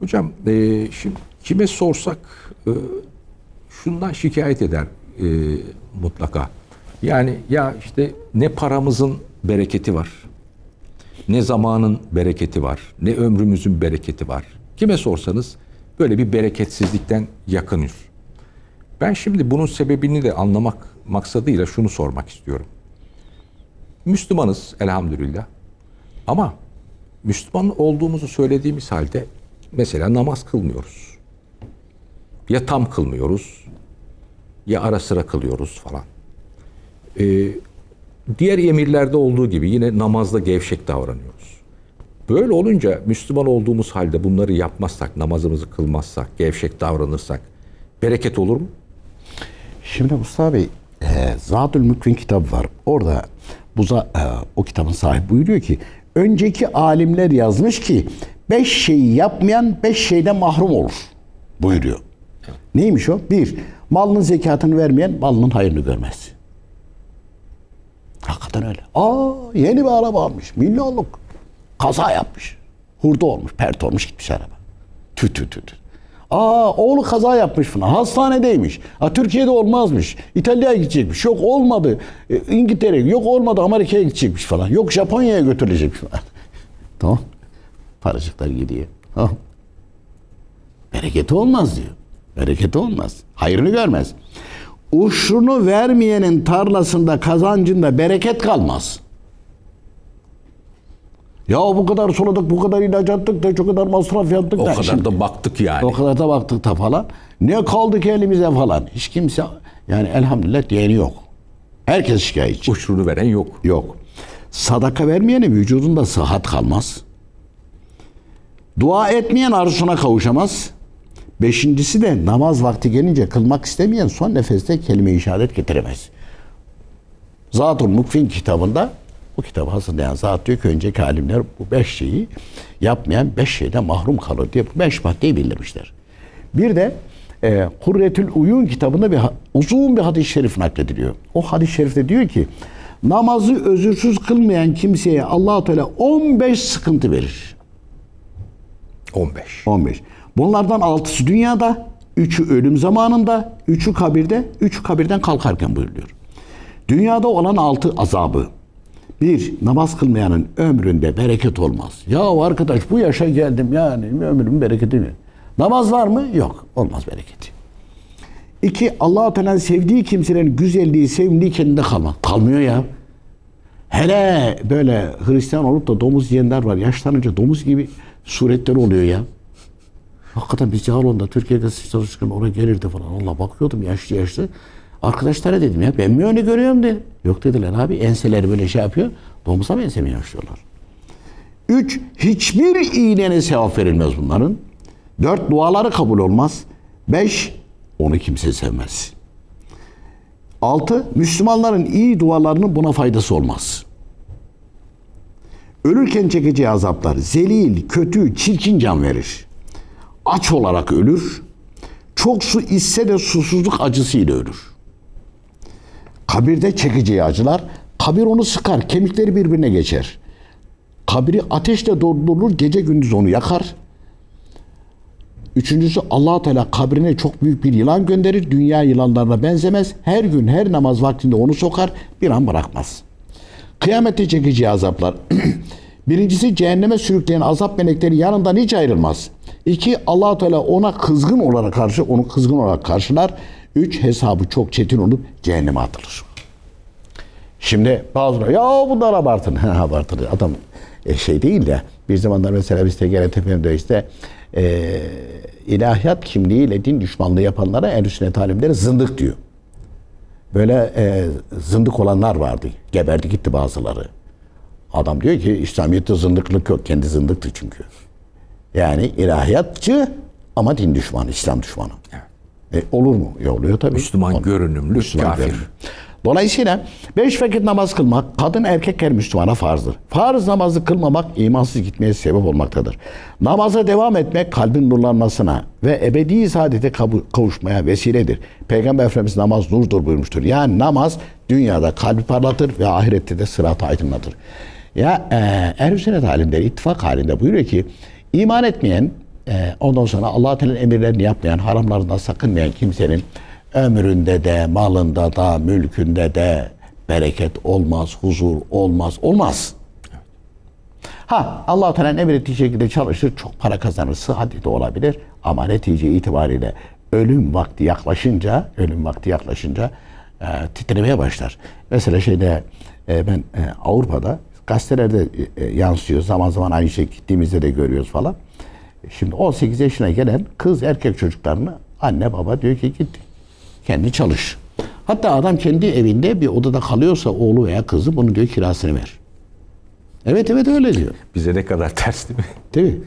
Hocam e, şimdi kime sorsak e, şundan şikayet eder e, mutlaka. Yani ya işte ne paramızın bereketi var, ne zamanın bereketi var, ne ömrümüzün bereketi var. Kime sorsanız böyle bir bereketsizlikten yakınız. Ben şimdi bunun sebebini de anlamak maksadıyla şunu sormak istiyorum. Müslümanız elhamdülillah. Ama Müslüman olduğumuzu söylediğimiz halde mesela namaz kılmıyoruz. Ya tam kılmıyoruz ya ara sıra kılıyoruz falan. Ee, diğer emirlerde olduğu gibi yine namazda gevşek davranıyoruz. Böyle olunca Müslüman olduğumuz halde bunları yapmazsak, namazımızı kılmazsak, gevşek davranırsak bereket olur mu? Şimdi Mustafa Bey, e, Zadül Mükvin kitabı var. Orada bu e, o kitabın sahibi buyuruyor ki önceki alimler yazmış ki beş şeyi yapmayan beş şeyden mahrum olur buyuruyor. Neymiş o? Bir, malının zekatını vermeyen malının hayrını görmez. Hakikaten öyle. Aa yeni bir araba almış. Milyonluk. Kaza yapmış. Hurda olmuş, pert olmuş gitmiş araba. Tü tü tü tü. Aa oğlu kaza yapmış falan. Hastanedeymiş. Aa, Türkiye'de olmazmış. İtalya'ya gidecekmiş. Yok olmadı. E, İngiltere yok olmadı Amerika'ya gidecekmiş falan. Yok Japonya'ya götürülecekmiş falan. tamam. Paracıklar gidiyor. Tamam. Bereketi olmaz diyor. Bereketi olmaz. Hayrını görmez. Uşrunu vermeyenin tarlasında kazancında bereket kalmaz. Ya bu kadar suladık, bu kadar ilaç attık da, şu kadar masraf yaptık O da. kadar Şimdi- da baktık yani. o kadar da baktık da falan. Ne kaldı ki elimize falan. Hiç kimse yani elhamdülillah diyeni yok. Herkes şikayetçi. Uçrunu veren yok. Yok. Sadaka vermeyenin vücudunda sıhhat kalmaz. Dua etmeyen arzusuna kavuşamaz. Beşincisi de namaz vakti gelince kılmak istemeyen son nefeste kelime-i şehadet getiremez. Zatul Mukfin kitabında bu kitabı hazırlayan zat diyor ki önceki alimler bu beş şeyi yapmayan beş şeyden mahrum kalır diye bu beş maddeyi bildirmişler. Bir de e, Kurretül Uyun kitabında bir uzun bir hadis-i şerif naklediliyor. O hadis-i şerifte diyor ki namazı özürsüz kılmayan kimseye allah Teala 15 sıkıntı verir. 15. 15. Bunlardan altısı dünyada, üçü ölüm zamanında, üçü kabirde, üçü kabirden kalkarken buyuruyor. Dünyada olan altı azabı. Bir, namaz kılmayanın ömründe bereket olmaz. Ya arkadaş bu yaşa geldim yani ömrümün bereketi mi? Namaz var mı? Yok. Olmaz bereketi. İki, allah Teala sevdiği kimselerin güzelliği, sevimliği kendinde kalmaz. Kalmıyor ya. Hele böyle Hristiyan olup da domuz yiyenler var. Yaşlanınca domuz gibi suretleri oluyor ya. Hakikaten biz Cağaloğlu'nda Türkiye Gazetesi çalışırken oraya gelirdi falan. Allah bakıyordum yaşlı yaşlı. Arkadaşlara dedim ya ben mi öyle görüyorum dedim. Yok dediler abi enseleri böyle şey yapıyor. Domuza benzemeye başlıyorlar. Üç, hiçbir iyiliğine sevap verilmez bunların. Dört, duaları kabul olmaz. Beş, onu kimse sevmez. Altı, Müslümanların iyi dualarının buna faydası olmaz. Ölürken çekeceği azaplar zelil, kötü, çirkin can verir. Aç olarak ölür. Çok su içse de susuzluk acısıyla ölür. Kabirde çekeceği acılar, kabir onu sıkar, kemikleri birbirine geçer. Kabri ateşle doldurulur, gece gündüz onu yakar. Üçüncüsü allah Teala kabrine çok büyük bir yılan gönderir. Dünya yılanlarına benzemez. Her gün her namaz vaktinde onu sokar. Bir an bırakmaz. Kıyamette çekeceği azaplar. Birincisi cehenneme sürükleyen azap melekleri yanından hiç ayrılmaz. İki allah Teala ona kızgın olarak karşı onu kızgın olarak karşılar. Üç hesabı çok çetin olup cehenneme atılır. Şimdi bazıları ya bunlar abartın. Abartın. Adam e, şey değil de bir zamanlar mesela biz TGRT işte e, ilahiyat kimliğiyle din düşmanlığı yapanlara en sünnet alimleri zındık diyor. Böyle e, zındık olanlar vardı. Geberdi gitti bazıları. Adam diyor ki İslamiyet'te zındıklık yok. Kendi zındıktı çünkü. Yani ilahiyatçı ama din düşmanı, İslam düşmanı. E, olur mu? E, oluyor tabii. Müslüman Olur. görünümlü Müslüman kafir. görünümlü. Dolayısıyla beş vakit namaz kılmak kadın erkek her Müslümana farzdır. Farz namazı kılmamak imansız gitmeye sebep olmaktadır. Namaza devam etmek kalbin nurlanmasına ve ebedi saadete kavu- kavuşmaya vesiledir. Peygamber Efendimiz namaz nurdur buyurmuştur. Yani namaz dünyada kalbi parlatır ve ahirette de sırat aydınlatır. Ya e, ehl sünnet alimleri ittifak halinde buyuruyor ki iman etmeyen e, ondan sonra Allah Teala'nın emirlerini yapmayan, haramlarından sakınmayan kimsenin ömründe de, malında da, mülkünde de bereket olmaz, huzur olmaz, olmaz. Ha Allah Teala'nın emrettiği şekilde çalışır, çok para kazanır, sıhhati de olabilir ama netice itibariyle ölüm vakti yaklaşınca, ölüm vakti yaklaşınca e, titremeye başlar. Mesela şeyde e, ben e, Avrupa'da gazetelerde e, e, yansıyor. Zaman zaman aynı şey gittiğimizde de görüyoruz falan. Şimdi 18 yaşına gelen kız erkek çocuklarını anne baba diyor ki git kendi çalış. Hatta adam kendi evinde bir odada kalıyorsa oğlu veya kızı bunu diyor kirasını ver. Evet evet öyle diyor. Bize ne kadar ters değil mi? Değil mi?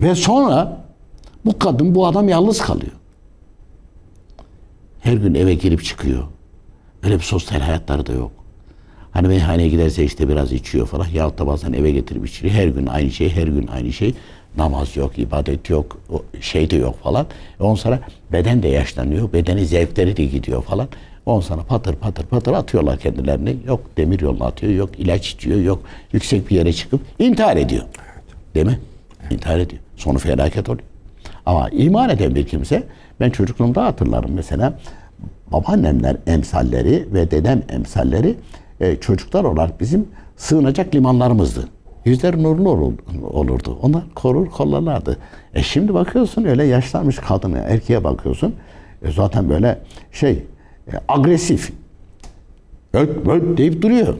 Ve sonra bu kadın bu adam yalnız kalıyor. Her gün eve girip çıkıyor. Öyle bir sosyal hayatları da yok. Hani meyhaneye giderse işte biraz içiyor falan. Yahut da bazen eve getirip içiriyor. Her gün aynı şey, her gün aynı şey. Namaz yok, ibadet yok, şey de yok falan. E Ondan sonra beden de yaşlanıyor. Bedeni zevkleri de gidiyor falan. Ondan sonra patır patır patır atıyorlar kendilerini. Yok demir yoluna atıyor, yok ilaç içiyor, yok yüksek bir yere çıkıp intihar ediyor. Değil mi? İntihar ediyor. Sonu felaket oluyor. Ama iman eden bir kimse, ben çocukluğumda hatırlarım mesela, babaannemler emsalleri ve dedem emsalleri e, çocuklar olarak bizim sığınacak limanlarımızdı. Yüzleri nurlu ol- olurdu. Onlar korur kollarlardı. E şimdi bakıyorsun öyle yaşlanmış kadına, erkeğe bakıyorsun. e, zaten böyle şey, e, agresif. Öt öt deyip duruyor.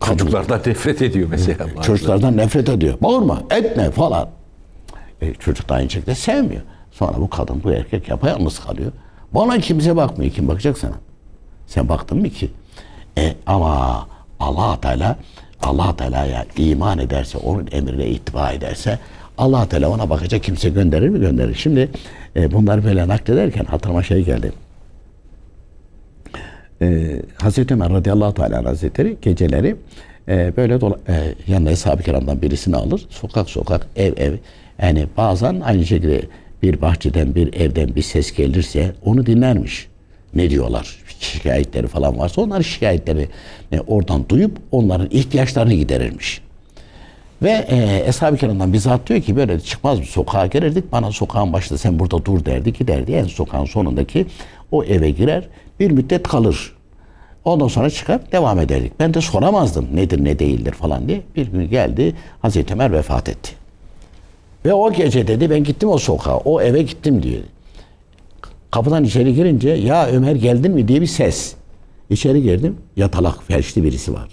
Kadın. Çocuklardan nefret ediyor mesela. Çocuklardan nefret ediyor. Bağırma, etme falan. E, çocuk da aynı şekilde sevmiyor. Sonra bu kadın, bu erkek yapayalnız kalıyor. Bana kimse bakmıyor. Kim bakacak sana? Sen baktın mı ki? E, ama allah Teala allah Teala'ya iman ederse, onun emrine ittiba ederse allah Teala ona bakacak kimse gönderir mi? Gönderir. Şimdi e, bunları böyle naklederken hatırıma şey geldi e, Hazreti Ömer radıyallahu teala hazretleri geceleri e, böyle dola, e, yanına eshab-ı kiramdan birisini alır. Sokak sokak, ev ev. Yani bazen aynı şekilde bir bahçeden, bir evden bir ses gelirse onu dinlermiş. Ne diyorlar? Şikayetleri falan varsa onları şikayetleri e, oradan duyup onların ihtiyaçlarını giderirmiş. Ve e, Eshab-ı Kiram'dan bizzat diyor ki böyle çıkmaz bir sokağa girerdik. Bana sokağın başında sen burada dur derdi giderdi. En sokağın sonundaki o eve girer. Bir müddet kalır. Ondan sonra çıkar devam ederdik. Ben de soramazdım nedir ne değildir falan diye. Bir gün geldi Hazreti Ömer vefat etti. Ve o gece dedi ben gittim o sokağa. O eve gittim diyor. Kapıdan içeri girince ya Ömer geldin mi diye bir ses. İçeri girdim. Yatalak felçli birisi var.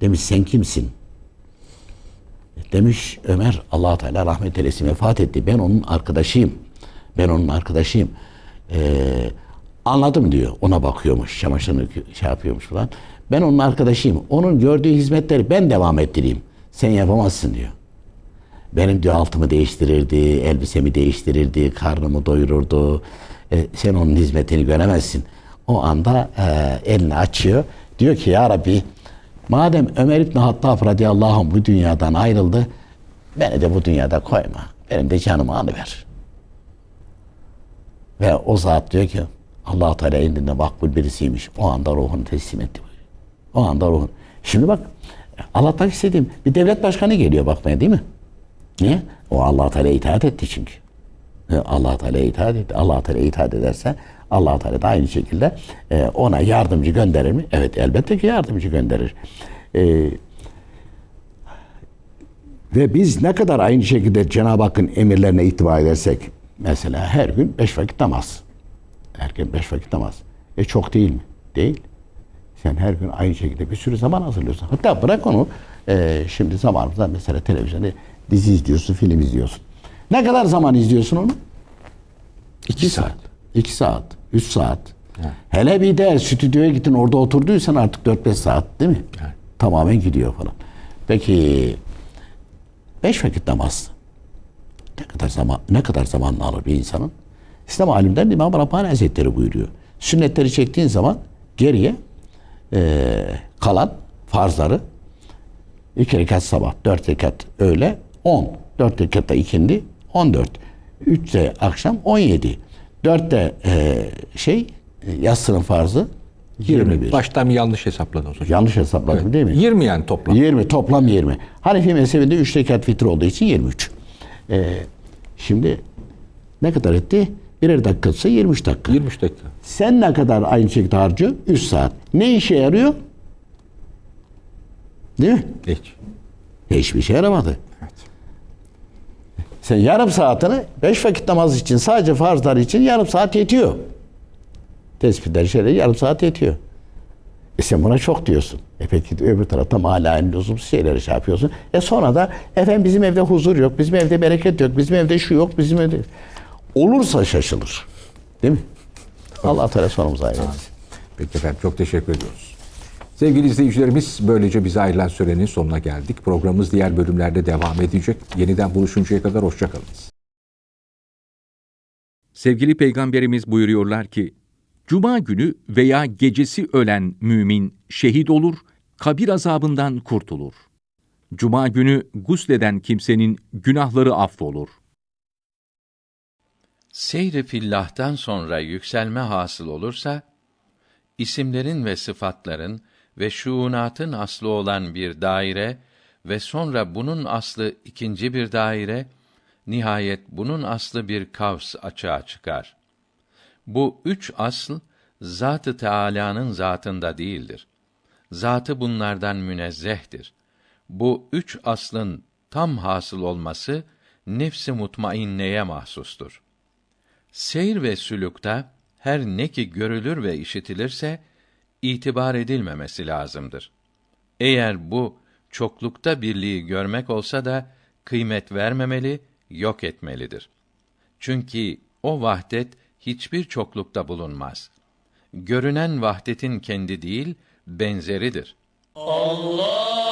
Demiş sen kimsin? Demiş Ömer allah Teala rahmet eylesin vefat etti. Ben onun arkadaşıyım. Ben onun arkadaşıyım. Ee, anladım diyor. Ona bakıyormuş. Çamaşırını şey yapıyormuş falan. Ben onun arkadaşıyım. Onun gördüğü hizmetleri ben devam ettireyim. Sen yapamazsın diyor. Benim diyor altımı değiştirirdi, elbisemi değiştirirdi, karnımı doyururdu. E, sen onun hizmetini göremezsin. O anda e, elini açıyor. Diyor ki ya Rabbi madem Ömer İbni Hattab radıyallahu anh bu dünyadan ayrıldı beni de bu dünyada koyma. Benim de canımı alıver. Ve o zat diyor ki allah Teala indinde makbul birisiymiş. O anda ruhunu teslim etti. O anda ruhun. Şimdi bak anlatmak istediğim bir devlet başkanı geliyor bakmaya değil mi? Niye? O allah Teala itaat etti çünkü. allah Teala itaat etti. allah Teala itaat ederse allah Teala da aynı şekilde e, ona yardımcı gönderir mi? Evet elbette ki yardımcı gönderir. E, ve biz ne kadar aynı şekilde Cenab-ı Hakk'ın emirlerine itibar edersek mesela her gün beş vakit namaz. Her gün beş vakit namaz. E çok değil mi? Değil. Sen her gün aynı şekilde bir sürü zaman hazırlıyorsun. Hatta bırak onu e, şimdi zamanımızda mesela televizyonda dizi izliyorsun, film izliyorsun. Ne kadar zaman izliyorsun onu? İki saat. İki saat. Üç saat. Hele bir de stüdyoya gittin orada oturduysan artık 4-5 saat değil mi? Tamamen gidiyor falan. Peki beş vakit namaz. Ne kadar zaman ne kadar zamanını alır bir insanın? İslam alimleri İmam Rabbani Hazretleri buyuruyor. Sünnetleri çektiğin zaman geriye eee, kalan farzları iki rekat sabah, dört rekat öğle, on. Dört rekat da ikindi, on dört. Üç de akşam, on yedi. Dört de eee, şey, e, yatsının farzı 21. Baştan yanlış hesapladınız hocam. Yanlış hesapladım değil mi? 20 yani toplam. 20 toplam 20. Hanefi mezhebinde 3 rekat vitir olduğu için 23. Ee, şimdi ne kadar etti? Birer dakikası 23 dakika. 23 dakika. Sen ne kadar aynı şekilde harcıyorsun? 3 saat. Ne işe yarıyor? Değil mi? Hiç. Hiçbir şey yaramadı. Sen yarım saatini 5 vakit namaz için sadece farzlar için yarım saat yetiyor. Tespitler şeyler yarım saat yetiyor. E sen buna çok diyorsun. E peki öbür tarafta hala lüzumsuz şeyleri şey yapıyorsun. E sonra da efendim bizim evde huzur yok, bizim evde bereket yok, bizim evde şu yok, bizim evde... Olursa şaşılır. Değil mi? Allah Teala sonumuza eylesin. Peki efendim çok teşekkür ediyoruz. Sevgili izleyicilerimiz böylece bize ayrılan sürenin sonuna geldik. Programımız diğer bölümlerde devam edecek. Yeniden buluşuncaya kadar hoşçakalınız. Sevgili Peygamberimiz buyuruyorlar ki, Cuma günü veya gecesi ölen mümin şehit olur, kabir azabından kurtulur. Cuma günü gusleden kimsenin günahları affolur. Seyri fillah'tan sonra yükselme hasıl olursa, isimlerin ve sıfatların ve şuunatın aslı olan bir daire ve sonra bunun aslı ikinci bir daire, nihayet bunun aslı bir kavs açığa çıkar. Bu üç asl, Zat-ı Teâlâ'nın zatında değildir. Zatı bunlardan münezzehtir. Bu üç aslın tam hasıl olması, nefs-i mutmainneye mahsustur. Seyr ve sülükta her ne ki görülür ve işitilirse itibar edilmemesi lazımdır. Eğer bu çoklukta birliği görmek olsa da kıymet vermemeli, yok etmelidir. Çünkü o vahdet hiçbir çoklukta bulunmaz. Görünen vahdetin kendi değil, benzeridir. Kerim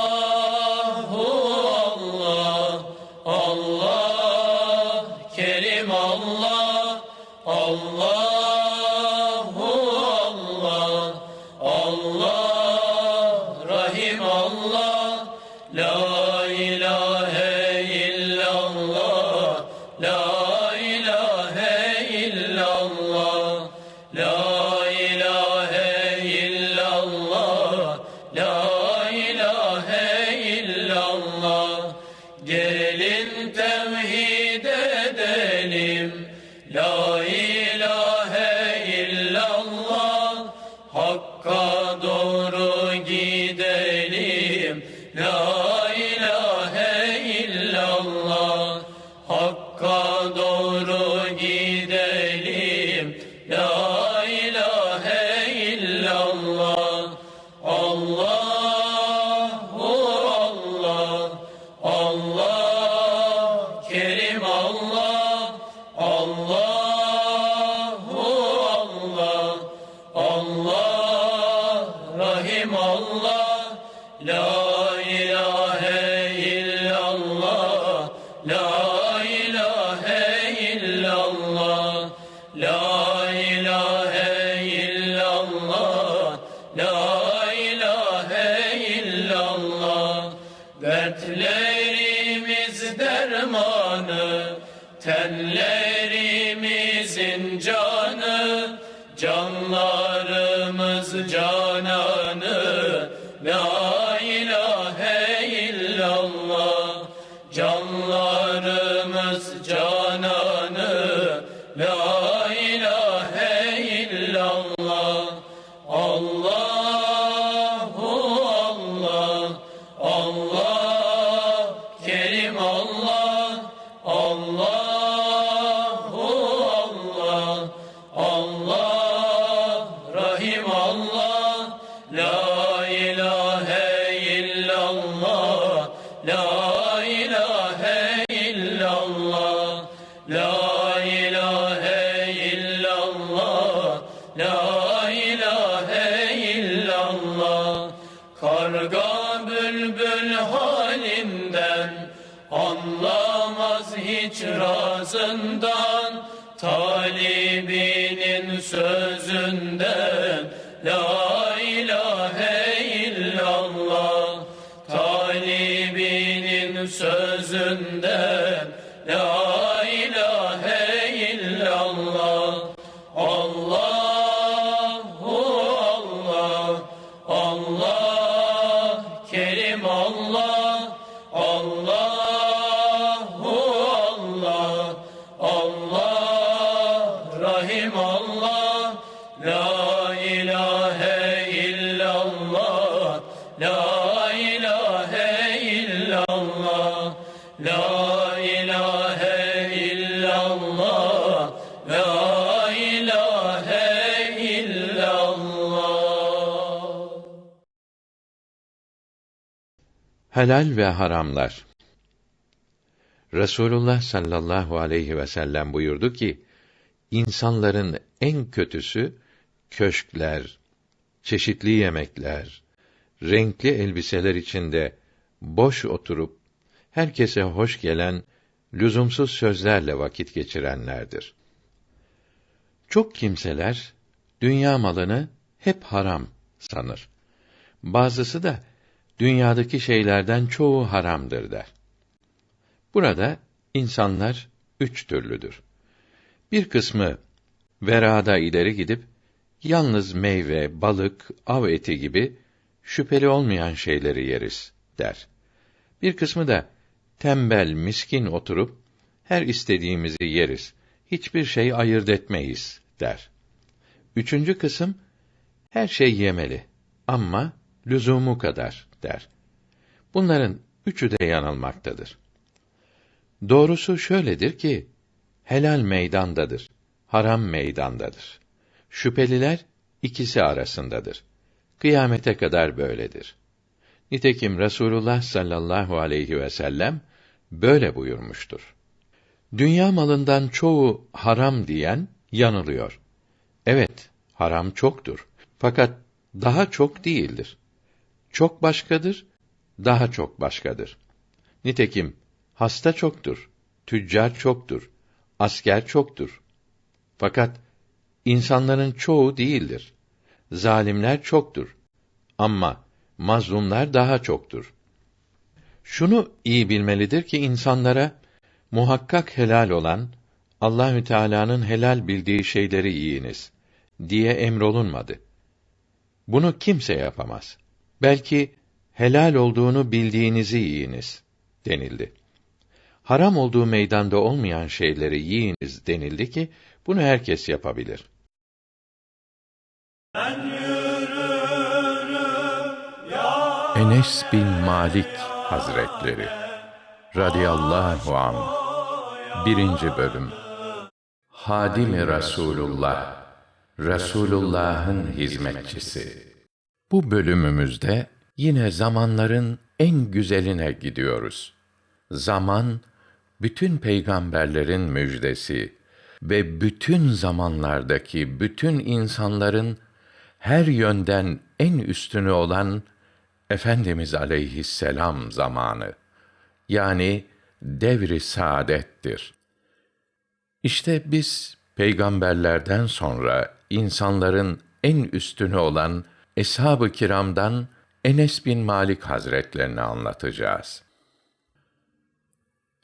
Helal ve haramlar. Resulullah sallallahu aleyhi ve sellem buyurdu ki, insanların en kötüsü köşkler, çeşitli yemekler, renkli elbiseler içinde boş oturup herkese hoş gelen lüzumsuz sözlerle vakit geçirenlerdir. Çok kimseler dünya malını hep haram sanır. Bazısı da dünyadaki şeylerden çoğu haramdır der. Burada insanlar üç türlüdür. Bir kısmı verada ileri gidip yalnız meyve, balık, av eti gibi şüpheli olmayan şeyleri yeriz der. Bir kısmı da tembel, miskin oturup her istediğimizi yeriz. Hiçbir şey ayırt etmeyiz der. Üçüncü kısım her şey yemeli ama lüzumu kadar der. Bunların üçü de yanılmaktadır. Doğrusu şöyledir ki helal meydandadır, haram meydandadır. Şüpheliler ikisi arasındadır. Kıyamete kadar böyledir. Nitekim Resulullah sallallahu aleyhi ve sellem böyle buyurmuştur. Dünya malından çoğu haram diyen yanılıyor. Evet, haram çoktur. Fakat daha çok değildir. Çok başkadır, daha çok başkadır. Nitekim hasta çoktur, tüccar çoktur, asker çoktur. Fakat insanların çoğu değildir. Zalimler çoktur. Ama mazlumlar daha çoktur. Şunu iyi bilmelidir ki insanlara muhakkak helal olan Allahü Teala'nın helal bildiği şeyleri yiyiniz diye emrolunmadı. Bunu kimse yapamaz. Belki helal olduğunu bildiğinizi yiyiniz denildi. Haram olduğu meydanda olmayan şeyleri yiyiniz denildi ki bunu herkes yapabilir. Enes bin Malik Hazretleri radıyallahu an birinci bölüm Hadimi Resulullah Resulullah'ın hizmetçisi Bu bölümümüzde yine zamanların en güzeline gidiyoruz. Zaman bütün peygamberlerin müjdesi ve bütün zamanlardaki bütün insanların her yönden en üstünü olan Efendimiz aleyhisselam zamanı. Yani devri saadettir. İşte biz peygamberlerden sonra insanların en üstünü olan eshab-ı kiramdan Enes bin Malik Hazretlerini anlatacağız.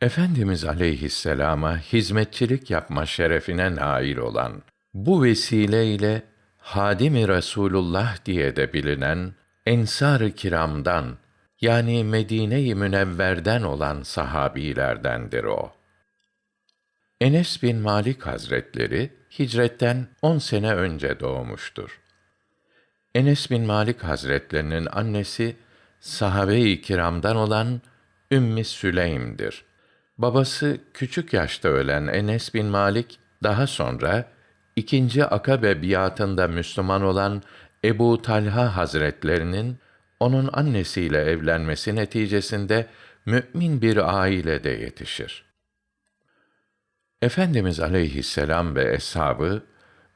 Efendimiz aleyhisselama hizmetçilik yapma şerefine nail olan bu vesileyle Hadimi Resulullah diye de bilinen Ensar-ı Kiram'dan yani Medine-i Münevver'den olan sahabilerdendir o. Enes bin Malik Hazretleri hicretten on sene önce doğmuştur. Enes bin Malik Hazretlerinin annesi sahabe-i kiramdan olan Ümmi Süleym'dir. Babası küçük yaşta ölen Enes bin Malik daha sonra ikinci Akabe biatında Müslüman olan Ebu Talha Hazretlerinin onun annesiyle evlenmesi neticesinde mümin bir ailede yetişir. Efendimiz aleyhisselam ve eshabı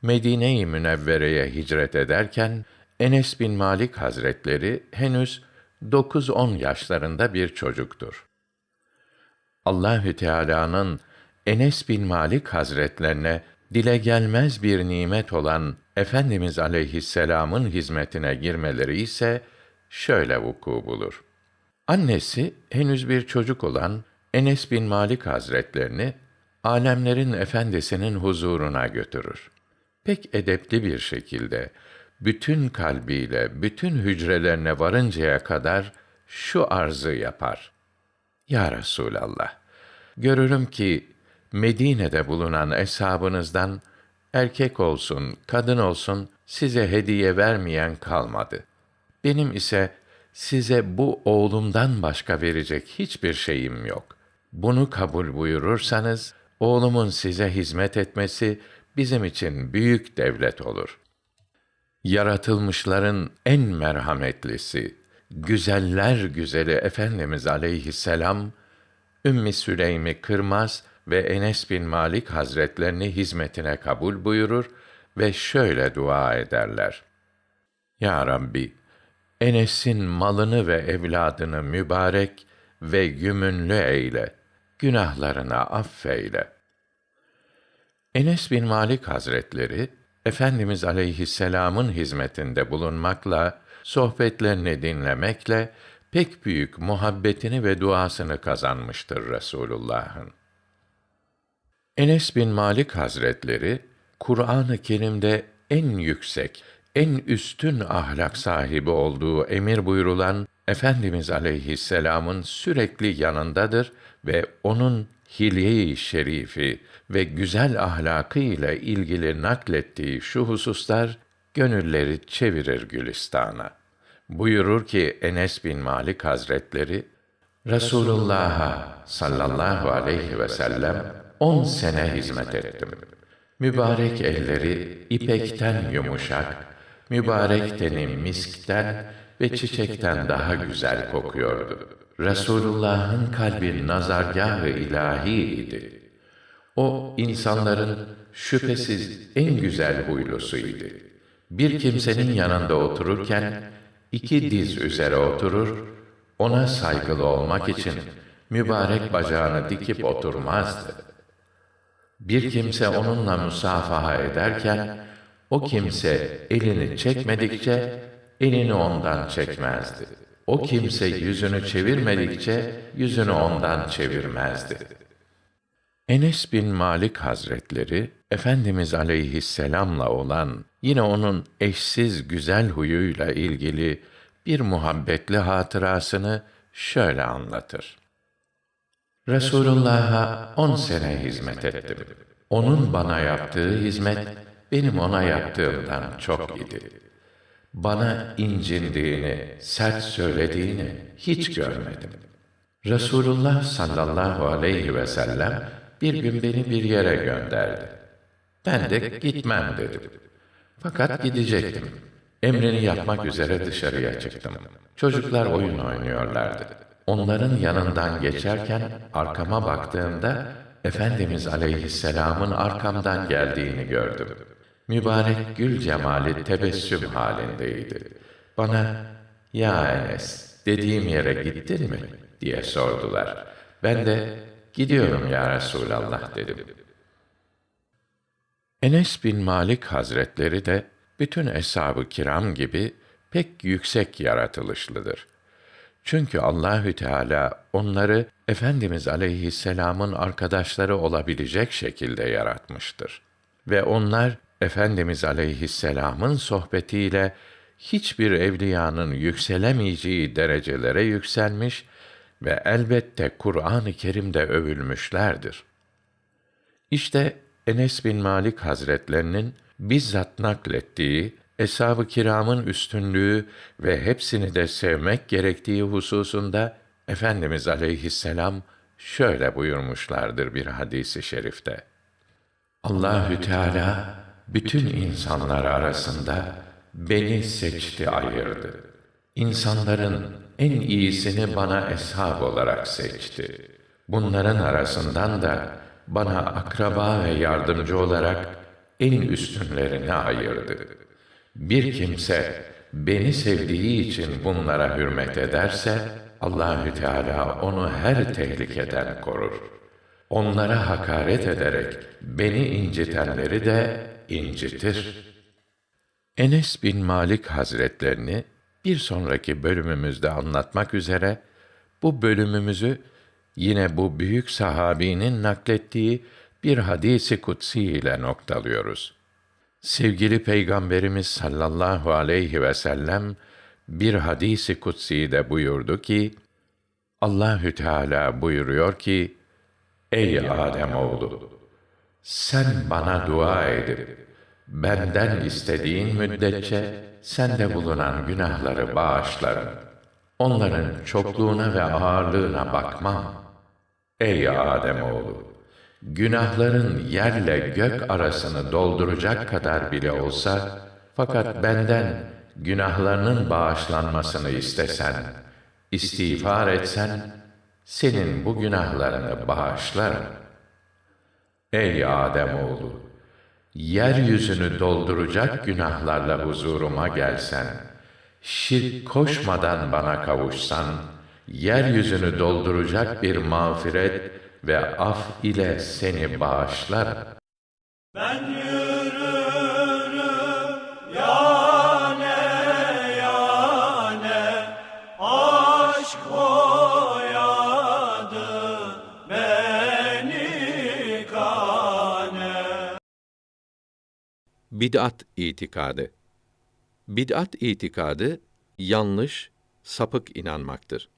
Medine-i Münevvere'ye hicret ederken Enes bin Malik Hazretleri henüz 9-10 yaşlarında bir çocuktur. Allahü Teala'nın Enes bin Malik Hazretlerine dile gelmez bir nimet olan Efendimiz aleyhisselamın hizmetine girmeleri ise şöyle vuku bulur. Annesi henüz bir çocuk olan Enes bin Malik Hazretlerini alemlerin efendisinin huzuruna götürür. Pek edepli bir şekilde bütün kalbiyle, bütün hücrelerine varıncaya kadar şu arzı yapar. Ya Resulallah, görürüm ki Medine'de bulunan eshabınızdan erkek olsun, kadın olsun size hediye vermeyen kalmadı. Benim ise size bu oğlumdan başka verecek hiçbir şeyim yok. Bunu kabul buyurursanız oğlumun size hizmet etmesi bizim için büyük devlet olur. Yaratılmışların en merhametlisi, güzeller güzeli Efendimiz aleyhisselam, Ümmü Süleym'i kırmaz ve Enes bin Malik Hazretlerini hizmetine kabul buyurur ve şöyle dua ederler. Ya Rabbi, Enes'in malını ve evladını mübarek ve gümünlü eyle, günahlarına affeyle. Enes bin Malik Hazretleri, Efendimiz aleyhisselamın hizmetinde bulunmakla, sohbetlerini dinlemekle pek büyük muhabbetini ve duasını kazanmıştır Resulullah'ın. Enes bin Malik Hazretleri, Kur'an-ı Kerim'de en yüksek, en üstün ahlak sahibi olduğu emir buyurulan Efendimiz aleyhisselamın sürekli yanındadır ve onun hilye-i şerifi ve güzel ahlakı ile ilgili naklettiği şu hususlar gönülleri çevirir Gülistan'a. Buyurur ki Enes bin Malik Hazretleri Resulullah'a sallallahu aleyhi ve sellem on sene hizmet ettim. Mübarek elleri ipekten yumuşak, mübarek teni miskten ve çiçekten daha güzel kokuyordu. Resulullah'ın kalbi nazargâh-ı ilâhiydi. O insanların şüphesiz en güzel huylusuydu. Bir kimsenin yanında otururken iki diz üzere oturur, ona saygılı olmak için mübarek bacağını dikip oturmazdı. Bir kimse onunla musafaha ederken o kimse elini çekmedikçe elini ondan çekmezdi. O kimse yüzünü çevirmedikçe yüzünü ondan çevirmezdi. Enes bin Malik Hazretleri Efendimiz aleyhisselamla olan yine onun eşsiz güzel huyuyla ilgili bir muhabbetli hatırasını şöyle anlatır. Resulullah'a on sene hizmet ettim. Onun bana yaptığı hizmet benim ona yaptığımdan çok idi. Bana incindiğini, sert söylediğini hiç görmedim. Resulullah sallallahu aleyhi ve sellem bir gün beni bir yere gönderdi. Ben de gitmem dedim. Fakat gidecektim. Emrini yapmak üzere dışarıya çıktım. Çocuklar oyun oynuyorlardı. Onların yanından geçerken arkama baktığımda Efendimiz aleyhisselamın arkamdan geldiğini gördüm. Mübarek gül cemali tebessüm halindeydi. Bana, ya Enes, dediğim yere gittin mi? diye sordular. Ben de, gidiyorum ya Resulallah dedim. Enes bin Malik Hazretleri de bütün eshab-ı kiram gibi pek yüksek yaratılışlıdır. Çünkü Allahü Teala onları Efendimiz Aleyhisselam'ın arkadaşları olabilecek şekilde yaratmıştır. Ve onlar Efendimiz Aleyhisselam'ın sohbetiyle hiçbir evliyanın yükselemeyeceği derecelere yükselmiş ve elbette Kur'an-ı Kerim'de övülmüşlerdir. İşte Enes bin Malik Hazretlerinin bizzat naklettiği eshab-ı kiramın üstünlüğü ve hepsini de sevmek gerektiği hususunda Efendimiz aleyhisselam şöyle buyurmuşlardır bir hadisi şerifte. Allahü Teala bütün insanlar arasında beni seçti ayırdı. İnsanların en iyisini bana eshab olarak seçti. Bunların arasından da bana akraba ve yardımcı olarak en üstünlerini ayırdı. Bir kimse beni sevdiği için bunlara hürmet ederse Allahü Teala onu her tehlikeden korur. Onlara hakaret ederek beni incitenleri de incitir. Enes bin Malik Hazretlerini bir sonraki bölümümüzde anlatmak üzere bu bölümümüzü yine bu büyük sahabinin naklettiği bir hadisi kutsi ile noktalıyoruz. Sevgili Peygamberimiz sallallahu aleyhi ve sellem bir hadisi kutsi de buyurdu ki Allahü Teala buyuruyor ki Ey Adem oğlu sen bana dua edip benden istediğin müddetçe sende bulunan günahları bağışlarım. Onların çokluğuna ve ağırlığına bakmam. Ey Adem oğlu günahların yerle gök arasını dolduracak kadar bile olsa fakat benden günahlarının bağışlanmasını istesen, istiğfar etsen senin bu günahlarını bağışlarım. Ey Adem oğlu yeryüzünü dolduracak günahlarla huzuruma gelsen, şirk koşmadan bana kavuşsan, yeryüzünü dolduracak bir mağfiret ve af ile seni bağışlarım. Ben Bid'at itikadı. Bid'at itikadı yanlış, sapık inanmaktır.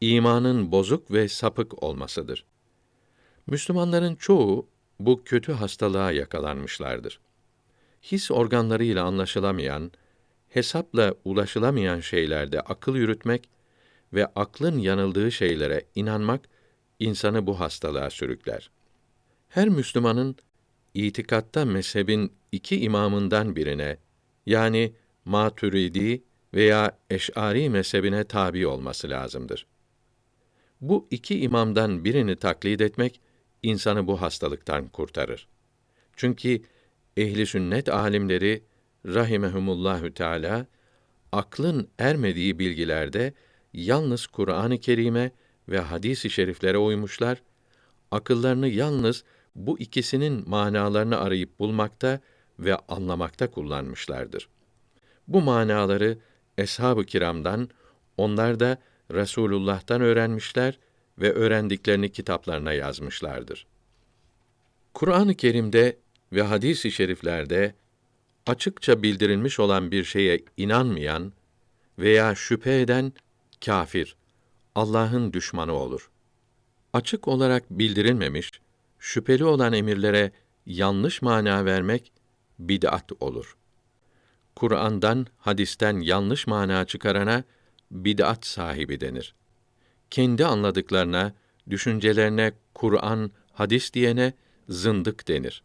İmanın bozuk ve sapık olmasıdır. Müslümanların çoğu bu kötü hastalığa yakalanmışlardır. His organlarıyla anlaşılamayan, hesapla ulaşılamayan şeylerde akıl yürütmek ve aklın yanıldığı şeylere inanmak insanı bu hastalığa sürükler. Her Müslümanın itikatta mezhebin iki imamından birine yani Maturidi veya Eş'ari mezhebine tabi olması lazımdır. Bu iki imamdan birini taklit etmek insanı bu hastalıktan kurtarır. Çünkü ehli sünnet alimleri rahimehumullahü teala aklın ermediği bilgilerde yalnız Kur'an-ı Kerim'e ve hadis-i şeriflere uymuşlar, akıllarını yalnız bu ikisinin manalarını arayıp bulmakta ve anlamakta kullanmışlardır. Bu manaları eshab-ı kiramdan, onlar da Resulullah'tan öğrenmişler ve öğrendiklerini kitaplarına yazmışlardır. Kur'an-ı Kerim'de ve hadis-i şeriflerde açıkça bildirilmiş olan bir şeye inanmayan veya şüphe eden kafir, Allah'ın düşmanı olur. Açık olarak bildirilmemiş, şüpheli olan emirlere yanlış mana vermek bid'at olur. Kur'an'dan, hadisten yanlış mana çıkarana bid'at sahibi denir. Kendi anladıklarına, düşüncelerine Kur'an, hadis diyene zındık denir.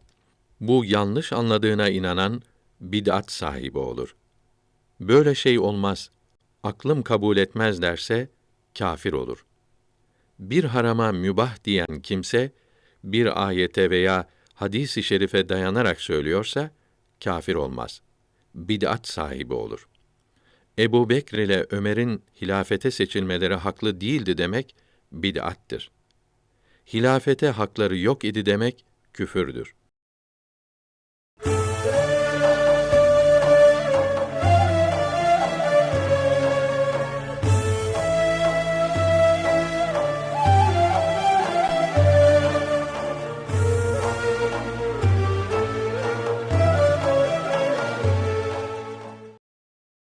Bu yanlış anladığına inanan bid'at sahibi olur. Böyle şey olmaz, aklım kabul etmez derse kafir olur. Bir harama mübah diyen kimse bir ayete veya hadis-i şerife dayanarak söylüyorsa kafir olmaz. Bid'at sahibi olur. Ebu Bekr ile Ömer'in hilafete seçilmeleri haklı değildi demek bid'attır. Hilafete hakları yok idi demek küfürdür.